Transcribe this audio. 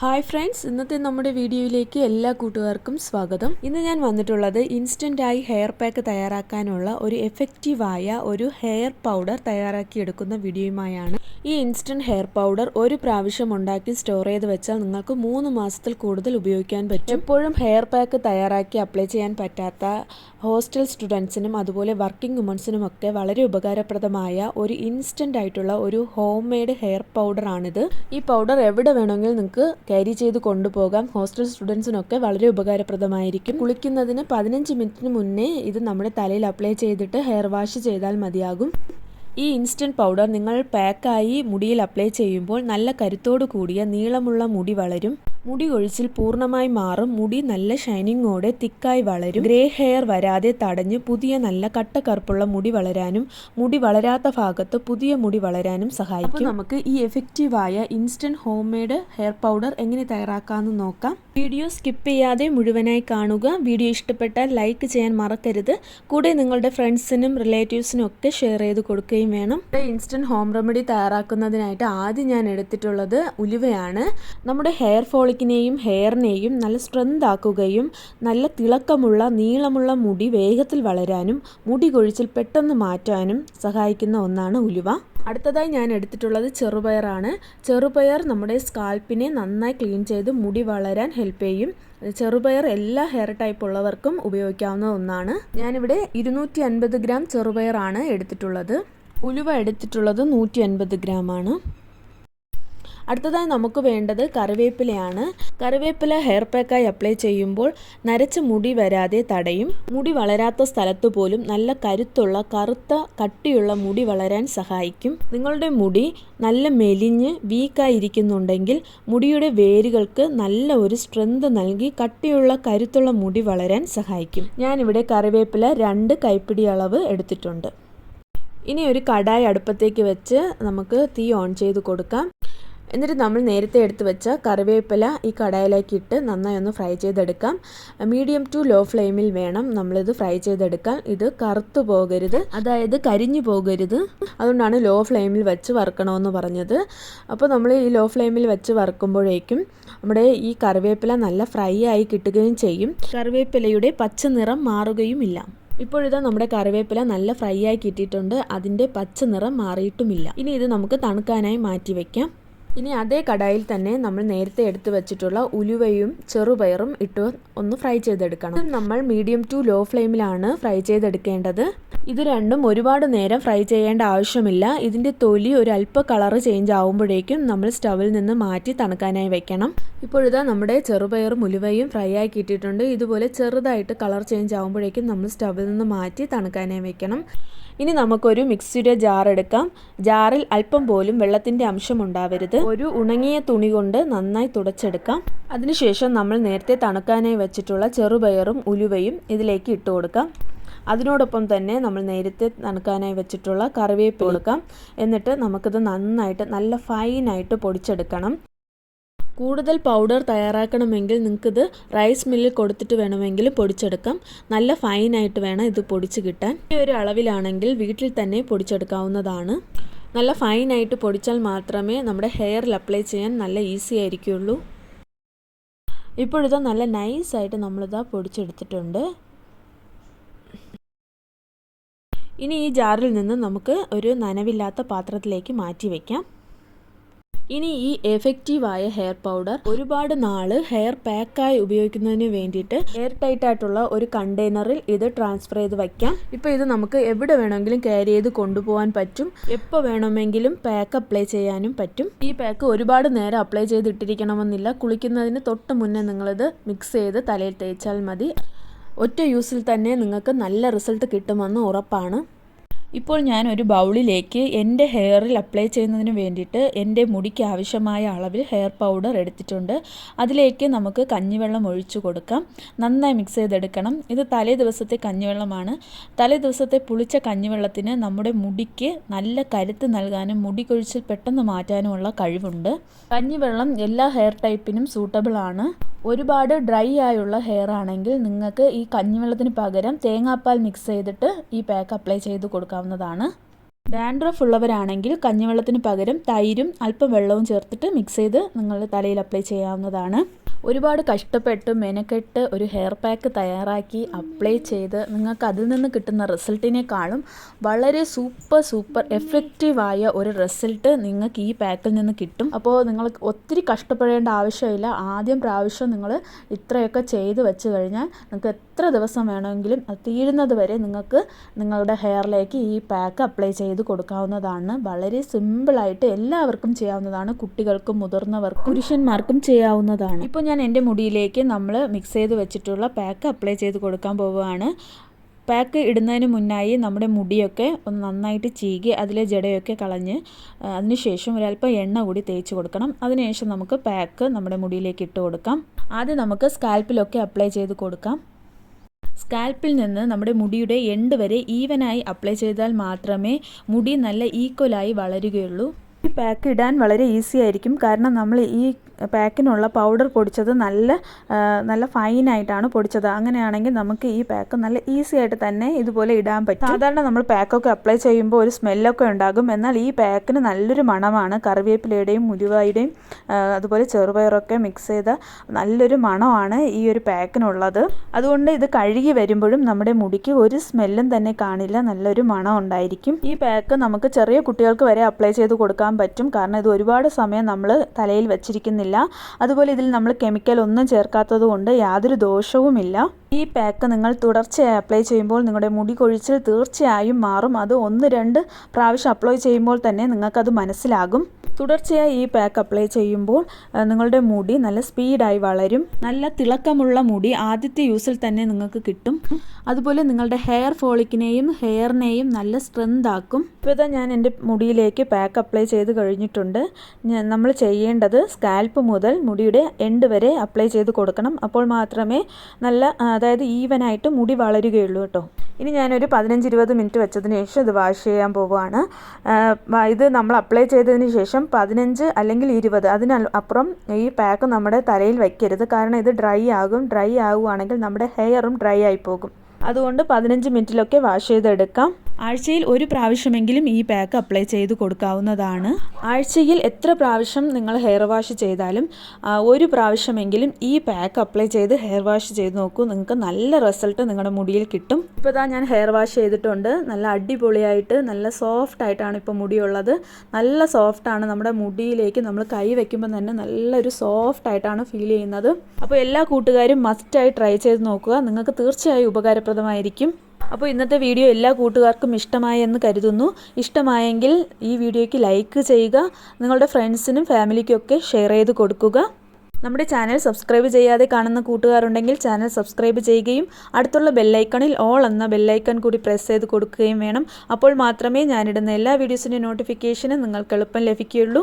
Hi friends ഇന്നത്തെ നമ്മുടെ വീഡിയോയിലേക്ക് എല്ലാ കൂട്ടുകാർക്കും സ്വാഗതം. ഇന്ന് ഞാൻ വന്നിട്ടുള്ളത് ഇൻസ്റ്റന്റായി ഹെയർ പാക്ക് തയ്യാറാക്കാനുള്ള ഒരു എഫക്റ്റീവായ ഒരു ഹെയർ പൗഡർ തയ്യാറാക്കിയെടുക്കുന്ന വീഡിയോയുമായാണ് ഈ ഇൻസ്റ്റന്റ് ഹെയർ പൗഡർ ഒരു പ്രാവശ്യം ഉണ്ടാക്കി സ്റ്റോർ ചെയ്ത് വെച്ചാൽ നിങ്ങൾക്ക് മൂന്ന് മാസത്തിൽ കൂടുതൽ ഉപയോഗിക്കാൻ പറ്റും. എപ്പോഴും ഹെയർ പാക്ക് തയ്യാറാക്കി അപ്ലൈ ചെയ്യാൻ പറ്റാത്ത ഹോസ്റ്റൽ സ്റ്റുഡൻസിനും അതുപോലെ വർക്കിംഗ് വുമൻസിനും ഒക്കെ വളരെ ഉപകാരപ്രദമായ ഒരു ഇൻസ്റ്റന്റ് ആയിട്ടുള്ള ഒരു ഹോം മെയ്ഡ് ഹെയർ പൗഡറാണിത്. ഈ പൗഡർ എവിടെ വേണമെങ്കിലും നിങ്ങൾക്ക് ക്യാരി ചെയ്ത് കൊണ്ടുപോകാം. ഹോസ്റ്റൽ സ്റ്റുഡൻസിനൊക്കെ വളരെ ഉപകാരപ്രദമായിരിക്കും. കുളിക്കുന്നതിന് പതിനഞ്ച് മിനിറ്റിന് മുന്നേ ഇത് നമ്മുടെ തലയിൽ അപ്ലൈ ചെയ്തിട്ട് ഹെയർ വാഷ് ചെയ്താൽ മതിയാകും. ഈ ഇൻസ്റ്റന്റ് പൗഡർ നിങ്ങൾ പാക്കായി മുടിയിൽ അപ്ലൈ ചെയ്യുമ്പോൾ നല്ല കരുത്തോടു കൂടിയ നീളമുള്ള മുടി വളരും. മുടി കൊഴിച്ചിൽ പൂർണമായി മാറും. മുടി നല്ല ഷൈനിങ്ങോടെ തിക്കായി വളരും. ഗ്രേ ഹെയർ വരാതെ തടഞ്ഞ് പുതിയ നല്ല കട്ട കറുപ്പുള്ള മുടി വളരാനും മുടി വളരാത്ത ഭാഗത്ത് പുതിയ മുടി വളരാനും സഹായിക്കും. നമുക്ക് ഈ എഫക്റ്റീവായ instant home made hair powder എങ്ങനെ തയ്യാറാക്കാമെന്ന് നോക്കാം. വീഡിയോ സ്കിപ്പ് ചെയ്യാതെ മുഴുവനായി കാണുക. വീഡിയോ ഇഷ്ടപ്പെട്ടാൽ ലൈക്ക് ചെയ്യാൻ മറക്കരുത്. കൂടെ നിങ്ങളുടെ ഫ്രണ്ട്സിനും റിലേറ്റീവ്സിനും ഒക്കെ ഷെയർ ചെയ്ത് കൊടുക്കുകയും വേണം. ഇൻസ്റ്റന്റ് ഹോം റെമഡി തയ്യാറാക്കുന്നതിനായിട്ട് ആദ്യം ഞാൻ എടുത്തിട്ടുള്ളത് ഉലുവയാണ്. നമ്മുടെ ഹെയർ ഫോളിക്കിനെയും ഹെയറിനെയും നല്ല സ്ട്രെങ്ത് ആക്കുകയും നല്ല തിളക്കമുള്ള നീളമുള്ള മുടി വേഗത്തിൽ വളരാനും മുടി കൊഴിച്ചിൽ പെട്ടെന്ന് മാറ്റാനും സഹായിക്കുന്ന ഒന്നാണ് ഉലുവ. അടുത്തതായി ഞാൻ എടുത്തിട്ടുള്ളത് ചെറുപയറാണ്. ചെറുപയർ നമ്മുടെ സ്കാൽപ്പിനെ നന്നായി ക്ലീൻ ചെയ്ത് മുടി വളരാൻ ഹെൽപ്പ് ചെയ്യും. ചെറുപയർ എല്ലാ ഹെയർ ടൈപ്പ് ഉള്ളവർക്കും ഉപയോഗിക്കാവുന്ന ഒന്നാണ്. ഞാനിവിടെ ഇരുന്നൂറ്റി അൻപത് ഗ്രാം ചെറുപയറാണ് എടുത്തിട്ടുള്ളത്. ഉലുവ എടുത്തിട്ടുള്ളത് നൂറ്റി അൻപത് ഗ്രാമാണ് അടുത്തതായി നമുക്ക് വേണ്ടത് കറിവേപ്പിലയാണ്. കറിവേപ്പില ഹെയർ പാക്കായി അപ്ലൈ ചെയ്യുമ്പോൾ നരച്ച മുടി വരാതെ തടയും. മുടി വളരാത്ത സ്ഥലത്ത് പോലും നല്ല കരുത്തുള്ള കറുത്ത കട്ടിയുള്ള മുടി വളരാൻ സഹായിക്കും. നിങ്ങളുടെ മുടി നല്ല മെലിഞ്ഞ് വീക്കായിരിക്കുന്നുണ്ടെങ്കിൽ മുടിയുടെ വേരുകൾക്ക് നല്ല ഒരു സ്ട്രെങ്ത് നൽകി കട്ടിയുള്ള കരുത്തുള്ള മുടി വളരാൻ സഹായിക്കും. ഞാനിവിടെ കറിവേപ്പില രണ്ട് കൈപ്പിടി അളവ് എടുത്തിട്ടുണ്ട്. ഇനി ഒരു കടായി അടുപ്പത്തേക്ക് വെച്ച് നമുക്ക് തീ ഓൺ ചെയ്ത് കൊടുക്കാം. എന്നിട്ട് നമ്മൾ നേരത്തെ എടുത്ത് വെച്ച കറിവേപ്പില ഈ കടായിലേക്ക് ഇട്ട് നന്നായി ഒന്ന് ഫ്രൈ ചെയ്തെടുക്കാം. മീഡിയം ടു ലോ ഫ്ലെയിമിൽ വേണം നമ്മളിത് ഫ്രൈ ചെയ്തെടുക്കാം ഇത് കറുത്തു പോകരുത്. അതായത് കരിഞ്ഞു പോകരുത്. അതുകൊണ്ടാണ് ലോ ഫ്ലെയിമിൽ വെച്ച് വറുക്കണമെന്ന് പറഞ്ഞത്. അപ്പോൾ നമ്മൾ ഈ ലോ ഫ്ലെയിമിൽ വെച്ച് വറുക്കുമ്പോഴേക്കും നമ്മുടെ ഈ കറിവേപ്പില നല്ല ഫ്രൈ ആയി കിട്ടുകയും ചെയ്യും. കറിവേപ്പിലയുടെ പച്ച നിറം മാറുകയുമില്ല. ഇപ്പോഴിതാ നമ്മുടെ കറിവേപ്പില നല്ല ഫ്രൈ ആയി കിട്ടിയിട്ടുണ്ട്. അതിന്റെ പച്ച നിറം മാറിയിട്ടുമില്ല. ഇനി ഇത് നമുക്ക് തണുക്കാനായി മാറ്റി വയ്ക്കാം ഇനി അതേ കടായിൽ തന്നെ നമ്മൾ നേരത്തെ എടുത്തു വെച്ചിട്ടുള്ള ഉലുവയും ചെറുപയറും ഇട്ട് ഒന്ന് ഫ്രൈ ചെയ്തെടുക്കണം. നമ്മൾ മീഡിയം ടു ലോ ഫ്ലെയിമിലാണ് ഫ്രൈ ചെയ്തെടുക്കേണ്ടത്. ഇത് രണ്ടും ഒരുപാട് നേരം ഫ്രൈ ചെയ്യേണ്ട ആവശ്യമില്ല. ഇതിന്റെ തൊലി ഒരു അല്പ കളറ് ചേഞ്ച് ആവുമ്പോഴേക്കും നമ്മൾ സ്റ്റവിൽ നിന്ന് മാറ്റി തണുക്കാനായി വെക്കണം. ഇപ്പോഴിതാ നമ്മുടെ ചെറുപയറും ഉലുവയും ഫ്രൈ ആയി കിട്ടിയിട്ടുണ്ട്. ഇതുപോലെ ചെറുതായിട്ട് കളർ ചേഞ്ച് ആവുമ്പോഴേക്കും നമ്മൾ സ്റ്റവിൽ നിന്ന് മാറ്റി തണുക്കാനായി വെക്കണം. ഇനി നമുക്കൊരു മിക്സിയുടെ ജാർ എടുക്കാം. ജാറിൽ അല്പം പോലും വെള്ളത്തിന്റെ അംശം ഉണ്ടാവരുത്. ഒരു ഉണങ്ങിയ തുണി കൊണ്ട് നന്നായി തുടച്ചെടുക്കാം. അതിനുശേഷം നമ്മൾ നേരത്തെ തണുക്കാനായി വെച്ചിട്ടുള്ള ചെറുപയറും ഉലുവയും ഇതിലേക്ക് ഇട്ട് കൊടുക്കാം. അതിനോടൊപ്പം തന്നെ നമ്മൾ നേരത്തെ നനക്കാനായി വെച്ചിട്ടുള്ള കറിവേപ്പ് കൊടുക്കാം. എന്നിട്ട് നമുക്കിത് നന്നായിട്ട് നല്ല ഫൈനായിട്ട് പൊടിച്ചെടുക്കണം. കൂടുതൽ പൗഡർ തയ്യാറാക്കണമെങ്കിൽ നിങ്ങൾക്കിത് റൈസ് മില്ലിൽ കൊടുത്തിട്ട് വേണമെങ്കിൽ പൊടിച്ചെടുക്കാം. നല്ല ഫൈനായിട്ട് വേണം ഇത് പൊടിച്ച് കിട്ടാൻ. ഈ ഒരു അളവിലാണെങ്കിൽ വീട്ടിൽ തന്നെ പൊടിച്ചെടുക്കാവുന്നതാണ്. നല്ല ഫൈനായിട്ട് പൊടിച്ചാൽ മാത്രമേ നമ്മുടെ ഹെയറിൽ അപ്ലൈ ചെയ്യാൻ നല്ല ഈസി ആയിരിക്കുള്ളൂ. ഇപ്പോഴിതാ നല്ല നൈസായിട്ട് നമ്മളിതാ പൊടിച്ചെടുത്തിട്ടുണ്ട്. ഇനി ഈ ജാറിൽ നിന്ന് നമുക്ക് ഒരു നനവില്ലാത്ത പാത്രത്തിലേക്ക് മാറ്റി വയ്ക്കാം ഇനി ഈ എഫക്റ്റീവായ ഹെയർ പൗഡർ ഒരുപാട് നാൾ ഹെയർ പാക്കായി ഉപയോഗിക്കുന്നതിന് വേണ്ടിയിട്ട് എയർ ടൈറ്റ് ആയിട്ടുള്ള ഒരു കണ്ടെയ്നറിൽ ഇത് ട്രാൻസ്ഫർ ചെയ്ത് വയ്ക്കാം ഇപ്പോൾ ഇത് നമുക്ക് എവിടെ വേണമെങ്കിലും ക്യാരി ചെയ്ത് കൊണ്ടുപോകാൻ പറ്റും. എപ്പോൾ വേണമെങ്കിലും പാക്ക് അപ്ലൈ ചെയ്യാനും പറ്റും. ഈ പാക്ക് ഒരുപാട് നേരം അപ്ലൈ ചെയ്തിട്ടിരിക്കണമെന്നില്ല. കുളിക്കുന്നതിന് തൊട്ട് മുന്നേ നിങ്ങളിത് മിക്സ് ചെയ്ത് തലയിൽ തേച്ചാൽ മതി. ഒറ്റ യൂസിൽ തന്നെ നിങ്ങൾക്ക് നല്ല റിസൾട്ട് കിട്ടുമെന്ന് ഉറപ്പാണ്. ഇപ്പോൾ ഞാൻ ഒരു ബൗളിലേക്ക് എന്റെ ഹെയറിൽ അപ്ലൈ ചെയ്യുന്നതിന് വേണ്ടിയിട്ട് എന്റെ മുടിക്ക് ആവശ്യമായ അളവിൽ ഹെയർ പൗഡർ എടുത്തിട്ടുണ്ട്. അതിലേക്ക് നമുക്ക് കഞ്ഞിവെള്ളം ഒഴിച്ചു കൊടുക്കാം. നന്നായി മിക്സ് ചെയ്തെടുക്കണം. ഇത് തലേ ദിവസത്തെ കഞ്ഞിവെള്ളമാണ്. തലേ ദിവസത്തെ പുളിച്ച കഞ്ഞിവെള്ളത്തിന് നമ്മുടെ മുടിക്ക് നല്ല കരുത്ത് നൽകാനും മുടി കൊഴിച്ചിൽ പെട്ടെന്ന് മാറ്റാനുമുള്ള കഴിവുണ്ട്. കഞ്ഞിവെള്ളം എല്ലാ ഹെയർ ടൈപ്പിനും സൂട്ടബിൾ ആണ്. ഒരുപാട് ഡ്രൈ ആയുള്ള ഹെയർ ആണെങ്കിൽ നിങ്ങൾക്ക് ഈ കഞ്ഞിവെള്ളത്തിന് പകരം തേങ്ങാപ്പാൽ മിക്സ് ചെയ്തിട്ട് ഈ പാക്ക് അപ്ലൈ ചെയ്ത് കൊടുക്കാവുന്നതാണ് ഡാൻഡ്രഫ് ഉള്ളവരാണെങ്കിൽ കഞ്ഞിവെള്ളത്തിന് പകരം തൈരും അല്പം വെള്ളവും ചേർത്തിട്ട് മിക്സ് ചെയ്ത് നിങ്ങളുടെ തലയിൽ അപ്ലൈ ചെയ്യാവുന്നതാണ്. ഒരുപാട് കഷ്ടപ്പെട്ട് മെനക്കെട്ട് ഒരു ഹെയർ പാക്ക് തയ്യാറാക്കി അപ്ലൈ ചെയ്ത് നിങ്ങൾക്ക് അതിൽ നിന്ന് കിട്ടുന്ന റിസൾട്ടിനേക്കാളും വളരെ സൂപ്പർ സൂപ്പർ എഫക്റ്റീവായ ഒരു റിസൾട്ട് നിങ്ങൾക്ക് ഈ പാക്കിൽ നിന്ന് കിട്ടും. അപ്പോൾ നിങ്ങൾ ഒത്തിരി കഷ്ടപ്പെടേണ്ട ആവശ്യമില്ല. ആദ്യം പ്രാവശ്യം നിങ്ങൾ ഇത്രയൊക്കെ ചെയ്ത് വെച്ച് കഴിഞ്ഞാൽ നിങ്ങൾക്ക് എത്ര ദിവസം വേണമെങ്കിലും അത് തീരുന്നത് വരെ നിങ്ങൾക്ക് നിങ്ങളുടെ ഹെയറിലേക്ക് ഈ പാക്ക് അപ്ലൈ ചെയ്ത് കൊടുക്കാവുന്നതാണ്. വളരെ സിമ്പിളായിട്ട് എല്ലാവർക്കും ചെയ്യാവുന്നതാണ്. കുട്ടികൾക്കും മുതിർന്നവർക്കും പുരുഷന്മാർക്കും ചെയ്യാവുന്നതാണ്. ഇപ്പോൾ ഞാൻ എന്റെ മുടിയിലേക്ക് നമ്മൾ മിക്സ് ചെയ്ത് വെച്ചിട്ടുള്ള പാക്ക് അപ്ലൈ ചെയ്ത് കൊടുക്കാൻ പോവുകയാണ്. പാക്ക് ഇടുന്നതിന് മുന്നായി നമ്മുടെ മുടിയൊക്കെ ഒന്ന് നന്നായിട്ട് ചീകി അതിലെ ജടയൊക്കെ കളഞ്ഞ് അതിനുശേഷം ഒരല്പം എണ്ണ കൂടി തേച്ച് കൊടുക്കണം. അതിനുശേഷം നമുക്ക് പാക്ക് നമ്മുടെ മുടിയിലേക്ക് ഇട്ട് കൊടുക്കാം. ആദ്യം നമുക്ക് സ്കാൽപ്പിലൊക്കെ അപ്ലൈ ചെയ്ത് കൊടുക്കാം. സ്കാൽപ്പിൽ നിന്ന് നമ്മുടെ മുടിയുടെ എൻഡ് വരെ ഈവനായി അപ്ലൈ ചെയ്താൽ മാത്രമേ മുടി നല്ല ഈക്വലായി വളരുകയുള്ളൂ. ഈ പാക്ക് ഇടാൻ വളരെ ഈസി ആയിരിക്കും. കാരണം നമ്മൾ ഈ പാക്കിനുള്ള പൗഡർ പൊടിച്ചത് നല്ല നല്ല ഫൈനായിട്ടാണ് പൊടിച്ചത്. അങ്ങനെയാണെങ്കിൽ നമുക്ക് ഈ പാക്ക് നല്ല ഈസി ആയിട്ട് തന്നെ ഇതുപോലെ ഇടാൻ പറ്റും. സാധാരണ നമ്മൾ പാക്കൊക്കെ അപ്ലൈ ചെയ്യുമ്പോൾ ഒരു സ്മെല്ലൊക്കെ ഉണ്ടാകും. എന്നാൽ ഈ പാക്കിന് നല്ലൊരു മണമാണ്. കറിവേപ്പിലയുടെയും മുരുവായുടെയും അതുപോലെ ചെറുപയറൊക്കെ മിക്സ് ചെയ്ത നല്ലൊരു മണമാണ് ഈ ഒരു പാക്കിനുള്ളത് അതുകൊണ്ട് ഇത് കഴുകി വരുമ്പോഴും നമ്മുടെ മുടിക്ക് ഒരു സ്മെല്ലും തന്നെ കാണില്ല. നല്ലൊരു മണം ഉണ്ടായിരിക്കും. ഈ പാക്ക് നമുക്ക് ചെറിയ കുട്ടികൾക്ക് വരെ അപ്ലൈ ചെയ്ത് കൊടുക്കാൻ പറ്റും. കാരണം ഇത് ഒരുപാട് സമയം നമ്മൾ തലയിൽ വെച്ചിരിക്കുന്നില്ല. അതുപോലെ ഇതിൽ നമ്മൾ കെമിക്കൽ ഒന്നും ചേർക്കാത്തത് കൊണ്ട് യാതൊരു ദോഷവുമില്ല. ഈ പാക്ക് നിങ്ങൾ തുടർച്ചയായി അപ്ലൈ ചെയ്യുമ്പോൾ നിങ്ങളുടെ മുടി കൊഴിച്ചിൽ തീർച്ചയായും മാറും. അത് ഒന്ന് രണ്ട് പ്രാവശ്യം അപ്ലൈ ചെയ്യുമ്പോൾ തന്നെ നിങ്ങൾക്കത് മനസ്സിലാകും. തുടർച്ചയായി ഈ പാക്ക് അപ്ലൈ ചെയ്യുമ്പോൾ നിങ്ങളുടെ മുടി നല്ല സ്പീഡായി വളരും. നല്ല തിളക്കമുള്ള മുടി ആദ്യത്തെ യൂസിൽ തന്നെ നിങ്ങൾക്ക് കിട്ടും. അതുപോലെ നിങ്ങളുടെ ഹെയർ ഫോളിക്കിനെയും ഹെയറിനെയും നല്ല സ്ട്രെങ്ത് ആക്കും. ഇപ്പോൾ ഞാൻ എന്റെ മുടിയിലേക്ക് പാക്ക് അപ്ലൈ ചെയ്ത് കഴിഞ്ഞിട്ടുണ്ട്. നമ്മൾ ചെയ്യേണ്ടത് സ്കാൽപ്പ് മുതൽ മുടിയുടെ എൻഡ് വരെ അപ്ലൈ ചെയ്ത് കൊടുക്കണം. അപ്പോൾ മാത്രമേ നല്ല അതായത് ഈവനായിട്ട് മുടി വളരുകയുള്ളൂ കേട്ടോ. ഇനി ഞാനൊരു പതിനഞ്ച് ഇരുപത് മിനിറ്റ് വെച്ചതിന് ശേഷം ഇത് വാഷ് ചെയ്യാൻ പോവുകയാണ്. ഇത് നമ്മൾ അപ്ലൈ ചെയ്തതിന് ശേഷം പതിനഞ്ച് അല്ലെങ്കിൽ ഇരുപത്. അതിന് അപ്പുറം ഈ പാക്ക് നമ്മുടെ തലയിൽ വയ്ക്കരുത് കാരണം ഇത് ഡ്രൈ ആകും. ഡ്രൈ ആകുവാണെങ്കിൽ നമ്മുടെ ഹെയറും ഡ്രൈ ആയി പോകും. അതുകൊണ്ട് പതിനഞ്ച് മിനിറ്റിലൊക്കെ വാഷ് ചെയ്തെടുക്കാം. ആഴ്ചയിൽ ഒരു പ്രാവശ്യമെങ്കിലും ഈ പാക്ക് അപ്ലൈ ചെയ്ത് കൊടുക്കാവുന്നതാണ്. ആഴ്ചയിൽ എത്ര പ്രാവശ്യം നിങ്ങൾ ഹെയർ വാഷ് ചെയ്താലും ഒരു പ്രാവശ്യമെങ്കിലും ഈ പാക്ക് അപ്ലൈ ചെയ്ത് ഹെയർ വാഷ് ചെയ്ത് നോക്കൂ. നിങ്ങൾക്ക് നല്ല റിസൾട്ട് നിങ്ങളുടെ മുടിയിൽ കിട്ടും. ഇപ്പോൾ ഇതാ ഞാൻ ഹെയർ വാഷ് ചെയ്തിട്ടുണ്ട്. നല്ല അടിപൊളിയായിട്ട് നല്ല സോഫ്റ്റ് ആയിട്ടാണ് ഇപ്പോൾ മുടിയുള്ളത്. നല്ല സോഫ്റ്റാണ് നമ്മുടെ മുടിയിലേക്ക് നമ്മൾ കൈ വയ്ക്കുമ്പോൾ തന്നെ നല്ലൊരു സോഫ്റ്റ് ആയിട്ടാണ് ഫീൽ ചെയ്യുന്നത്. അപ്പോൾ എല്ലാ കൂട്ടുകാരും മസ്റ്റായി ട്രൈ ചെയ്ത് നോക്കുക. നിങ്ങൾക്ക് തീർച്ചയായും ഉപകാരപ്രദമായിരിക്കും. അപ്പോൾ ഇന്നത്തെ വീഡിയോ എല്ലാ കൂട്ടുകാർക്കും ഇഷ്ടമായി എന്ന് കരുതുന്നു. ഇഷ്ടമായെങ്കിൽ ഈ വീഡിയോയ്ക്ക് ലൈക്ക് ചെയ്യുക നിങ്ങളുടെ ഫ്രണ്ട്സിനും ഫാമിലിക്കും ഒക്കെ ഷെയർ ചെയ്ത് കൊടുക്കുക. നമ്മുടെ ചാനൽ സബ്സ്ക്രൈബ് ചെയ്യാതെ കാണുന്ന കൂട്ടുകാരുണ്ടെങ്കിൽ ചാനൽ സബ്സ്ക്രൈബ് ചെയ്യുകയും അടുത്തുള്ള ബെല്ലൈക്കണിൽ ഓൾ എന്ന ബെല്ലൈക്കൺ കൂടി പ്രസ് ചെയ്ത് കൊടുക്കുകയും വേണം. അപ്പോൾ മാത്രമേ ഞാനിടുന്ന എല്ലാ വീഡിയോസിന്റെ നോട്ടിഫിക്കേഷനും നിങ്ങൾക്ക് എളുപ്പം ലഭിക്കുകയുള്ളൂ.